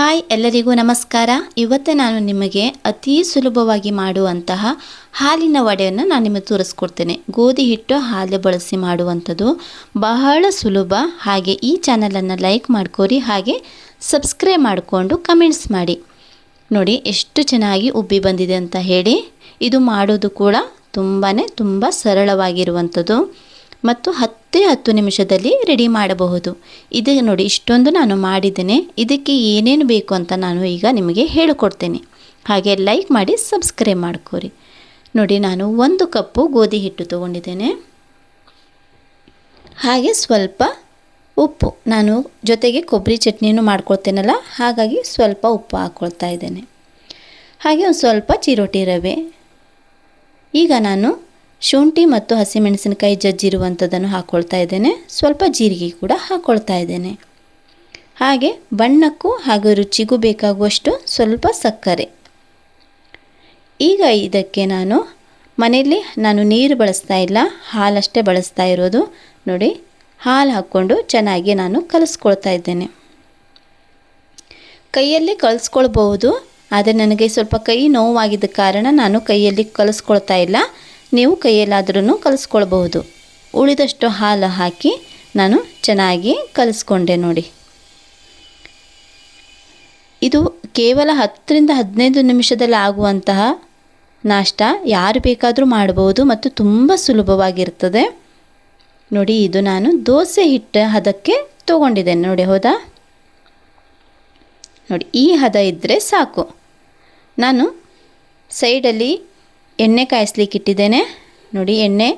Hi, ಎಲ್ಲರಿಗೂ ನಮಸ್ಕಾರ. ಇವತ್ತು ನಾನು ನಿಮಗೆ ಅತಿ ಸುಲಭವಾಗಿ ಮಾಡುವಂತಹ ಹಾಲಿನ ವಡೆಯನ್ನು ನಾನು ನಿಮಗೆ ತೋರಿಸ್ಕೊಡ್ತೇನೆ. ಗೋಧಿ ಹಿಟ್ಟು ಹಾಲು ಬಳಸಿ ಮಾಡುವಂಥದ್ದು ಬಹಳ ಸುಲಭ. ಹಾಗೆ ಈ ಚಾನಲನ್ನು ಲೈಕ್ ಮಾಡ್ಕೋರಿ, ಹಾಗೆ ಸಬ್ಸ್ಕ್ರೈಬ್ ಮಾಡಿಕೊಂಡು ಕಮೆಂಟ್ಸ್ ಮಾಡಿ. ನೋಡಿ, ಎಷ್ಟು ಚೆನ್ನಾಗಿ ಉಬ್ಬಿ ಬಂದಿದೆ ಅಂತ ಹೇಳಿ. ಇದು ಮಾಡೋದು ಕೂಡ ತುಂಬಾ ತುಂಬ ಸರಳವಾಗಿರುವಂಥದ್ದು. ಮತ್ತು ಹತ್ತೇ ಹತ್ತು ನಿಮಿಷದಲ್ಲಿ ರೆಡಿ ಮಾಡಬಹುದು. ಇದು ನೋಡಿ, ಇಷ್ಟೊಂದು ನಾನು ಮಾಡಿದ್ದೇನೆ. ಇದಕ್ಕೆ ಏನೇನು ಬೇಕು ಅಂತ ನಾನು ಈಗ ನಿಮಗೆ ಹೇಳಿಕೊಡ್ತೇನೆ. ಹಾಗೆ ಲೈಕ್ ಮಾಡಿ, ಸಬ್ಸ್ಕ್ರೈಬ್ ಮಾಡ್ಕೋರಿ. ನೋಡಿ, ನಾನು ಒಂದು ಕಪ್ಪು ಗೋಧಿ ಹಿಟ್ಟು ತೊಗೊಂಡಿದ್ದೇನೆ. ಹಾಗೆ ಸ್ವಲ್ಪ ಉಪ್ಪು. ನಾನು ಜೊತೆಗೆ ಕೊಬ್ಬರಿ ಚಟ್ನಿನೂ ಮಾಡ್ಕೊಳ್ತೇನಲ್ಲ, ಹಾಗಾಗಿ ಸ್ವಲ್ಪ ಉಪ್ಪು ಹಾಕ್ಕೊಳ್ತಾ ಇದ್ದೇನೆ. ಹಾಗೆ ಒಂದು ಸ್ವಲ್ಪ ಚಿರೋಟಿ ರವೆ. ಈಗ ನಾನು ಶುಂಠಿ ಮತ್ತು ಹಸಿಮೆಣಸಿನಕಾಯಿ ಜಜ್ಜಿರುವಂಥದ್ದನ್ನು ಹಾಕ್ಕೊಳ್ತಾ ಇದ್ದೇನೆ. ಸ್ವಲ್ಪ ಜೀರಿಗೆ ಕೂಡ ಹಾಕ್ಕೊಳ್ತಾ ಇದ್ದೇನೆ. ಹಾಗೆ ಬಣ್ಣಕ್ಕೂ ಹಾಗೂ ರುಚಿಗೂ ಬೇಕಾಗುವಷ್ಟು ಸ್ವಲ್ಪ ಸಕ್ಕರೆ. ಈಗ ಇದಕ್ಕೆ ನಾನು ಮನೆಯಲ್ಲಿ ನಾನು ನೀರು ಬಳಸ್ತಾ ಇಲ್ಲ, ಹಾಲಷ್ಟೇ ಬಳಸ್ತಾ ಇರೋದು. ನೋಡಿ, ಹಾಲು ಹಾಕ್ಕೊಂಡು ಚೆನ್ನಾಗಿ ನಾನು ಕಲಿಸ್ಕೊಳ್ತಾ ಇದ್ದೇನೆ. ಕೈಯಲ್ಲಿ ಕಲಿಸ್ಕೊಳ್ಬಹುದು, ಆದರೆ ನನಗೆ ಸ್ವಲ್ಪ ಕೈ ನೋವಾಗಿದ್ದ ಕಾರಣ ನಾನು ಕೈಯಲ್ಲಿ ಕಲಿಸ್ಕೊಳ್ತಾ ಇಲ್ಲ. ನೀವು ಕೈಯಲ್ಲಾದ್ರೂ ಕಲಿಸ್ಕೊಳ್ಬಹುದು. ಉಳಿದಷ್ಟು ಹಾಲು ಹಾಕಿ ನಾನು ಚೆನ್ನಾಗಿ ಕಲಿಸ್ಕೊಂಡೆ ನೋಡಿ. ಇದು ಕೇವಲ ಹತ್ತರಿಂದ ಹದಿನೈದು ನಿಮಿಷದಲ್ಲಿ ಆಗುವಂತಹ ನಾಷ್ಟ ಯಾರು ಬೇಕಾದರೂ ಮಾಡಬಹುದು ಮತ್ತು ತುಂಬ ಸುಲಭವಾಗಿರ್ತದೆ. ನೋಡಿ, ಇದು ನಾನು ದೋಸೆ ಹಿಟ್ಟು ಹದಕ್ಕೆ ತೊಗೊಂಡಿದ್ದೇನೆ. ನೋಡಿ, ಹೌದಾ? ನೋಡಿ, ಈ ಹದ ಇದ್ದರೆ ಸಾಕು. ನಾನು ಸೈಡಲ್ಲಿ ಎಣ್ಣೆ ಕಾಯಿಸ್ಲಿಕ್ಕೆ ಇಟ್ಟಿದ್ದೇನೆ. ನೋಡಿ, ಎಣ್ಣೆ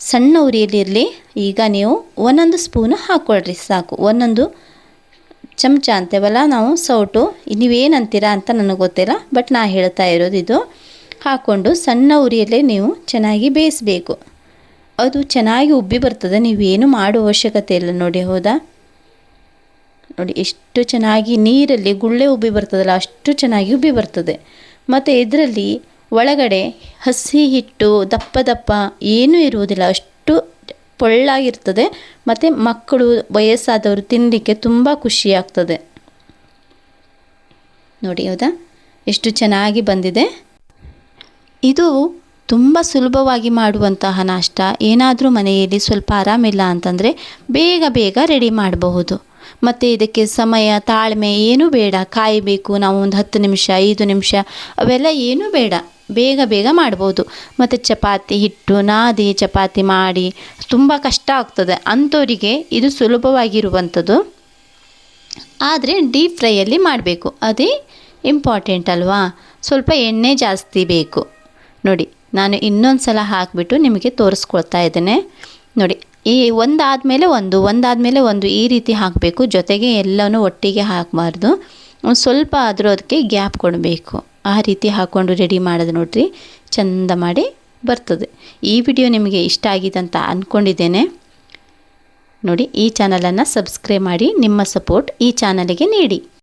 ಸಣ್ಣ ಉರಿಯಲ್ಲಿರಲಿ ಈಗ ನೀವು ಒಂದೊಂದು ಸ್ಪೂನು ಹಾಕ್ಕೊಳ್ರಿ, ಸಾಕು. ಒಂದೊಂದು ಚಮಚ ಅಂತೇವಲ್ಲ, ನಾವು ಸೌಟು. ನೀವೇನಂತೀರಾ ಅಂತ ನನಗೆ ಗೊತ್ತಿಲ್ಲ, ಬಟ್ ನಾ ಹೇಳ್ತಾ ಇರೋದು ಇದು. ಹಾಕ್ಕೊಂಡು ಸಣ್ಣ ಉರಿಯಲ್ಲೇ ನೀವು ಚೆನ್ನಾಗಿ ಬೇಯಿಸಬೇಕು. ಅದು ಚೆನ್ನಾಗಿ ಉಬ್ಬಿ ಬರ್ತದೆ. ನೀವೇನು ಮಾಡೋ ಅವಶ್ಯಕತೆ ಇಲ್ಲ ನೋಡಿ, ಹೌದಾ? ನೋಡಿ, ಎಷ್ಟು ಚೆನ್ನಾಗಿ ನೀರಲ್ಲಿ ಗುಳ್ಳೆ ಉಬ್ಬಿ ಬರ್ತದಲ್ಲ, ಅಷ್ಟು ಚೆನ್ನಾಗಿ ಉಬ್ಬಿ ಬರ್ತದೆ. ಮತ್ತು ಇದರಲ್ಲಿ ಒಳಗಡೆ ಹಸಿ ಹಿಟ್ಟು, ದಪ್ಪ ದಪ್ಪ ಏನೂ ಇರುವುದಿಲ್ಲ. ಅಷ್ಟು ಪೊಳ್ಳಾಗಿರ್ತದೆ. ಮತ್ತು ಮಕ್ಕಳು ವಯಸ್ಸಾದವರು ತಿನ್ನಲಿಕ್ಕೆ ತುಂಬ ಖುಷಿಯಾಗ್ತದೆ. ನೋಡಿ, ಹೌದಾ? ಎಷ್ಟು ಚೆನ್ನಾಗಿ ಬಂದಿದೆ. ಇದು ತುಂಬ ಸುಲಭವಾಗಿ ಮಾಡುವಂತಹ ನಾಷ್ಟ. ಏನಾದರೂ ಮನೆಯಲ್ಲಿ ಸ್ವಲ್ಪ ಆರಾಮಿಲ್ಲ ಅಂತಂದರೆ ಬೇಗ ಬೇಗ ರೆಡಿ ಮಾಡಬಹುದು. ಮತ್ತು ಇದಕ್ಕೆ ಸಮಯ, ತಾಳ್ಮೆ ಏನೂ ಬೇಡ. ಕಾಯಬೇಕು, ನಾವು ಒಂದು ಹತ್ತು ನಿಮಿಷ, ಐದು ನಿಮಿಷ, ಅವೆಲ್ಲ ಏನೂ ಬೇಡ. ಬೇಗ ಬೇಗ ಮಾಡ್ಬೋದು. ಮತ್ತು ಚಪಾತಿ ಹಿಟ್ಟು, ನಾದಿ ಚಪಾತಿ ಮಾಡಿ ತುಂಬ ಕಷ್ಟ ಆಗ್ತದೆ. ಅಂಥವರಿಗೆ ಇದು ಸುಲಭವಾಗಿರುವಂಥದ್ದು. ಆದರೆ ಡೀಪ್ ಫ್ರೈಯಲ್ಲಿ ಮಾಡಬೇಕು. ಅದೇ ಇಂಪಾರ್ಟೆಂಟ್ ಅಲ್ವಾ? ಸ್ವಲ್ಪ ಎಣ್ಣೆ ಜಾಸ್ತಿ ಬೇಕು. ನೋಡಿ, ನಾನು ಇನ್ನೊಂದು ಸಲ ಹಾಕಿಬಿಟ್ಟು ನಿಮಗೆ ತೋರಿಸ್ಕೊಳ್ತಾ ಇದ್ದೇನೆ. ನೋಡಿ, ಈ ಒಂದಾದ ಮೇಲೆ ಒಂದು ಒಂದಾದ ಮೇಲೆ ಒಂದು ಈ ರೀತಿ ಹಾಕಬೇಕು. ಜೊತೆಗೆ ಎಲ್ಲನೂ ಒಟ್ಟಿಗೆ ಹಾಕಬಾರ್ದು. ಸ್ವಲ್ಪ ಆದರೂ ಅದಕ್ಕೆ ಗ್ಯಾಪ್ ಕೊಡಬೇಕು. ಆ ರೀತಿ ಹಾಕ್ಕೊಂಡು ರೆಡಿ ಮಾಡೋದು ನೋಡಿರಿ, ಚಂದ ಮಾಡಿ ಬರ್ತದೆ. ಈ ವಿಡಿಯೋ ನಿಮಗೆ ಇಷ್ಟ ಆಗಿದೆ ಅಂತ ಅಂದ್ಕೊಂಡಿದ್ದೇನೆ ನೋಡಿ, ಈ ಚಾನಲನ್ನು ಸಬ್ಸ್ಕ್ರೈಬ್ ಮಾಡಿ, ನಿಮ್ಮ ಸಪೋರ್ಟ್ ಈ ಚಾನಲಿಗೆ ನೀಡಿ.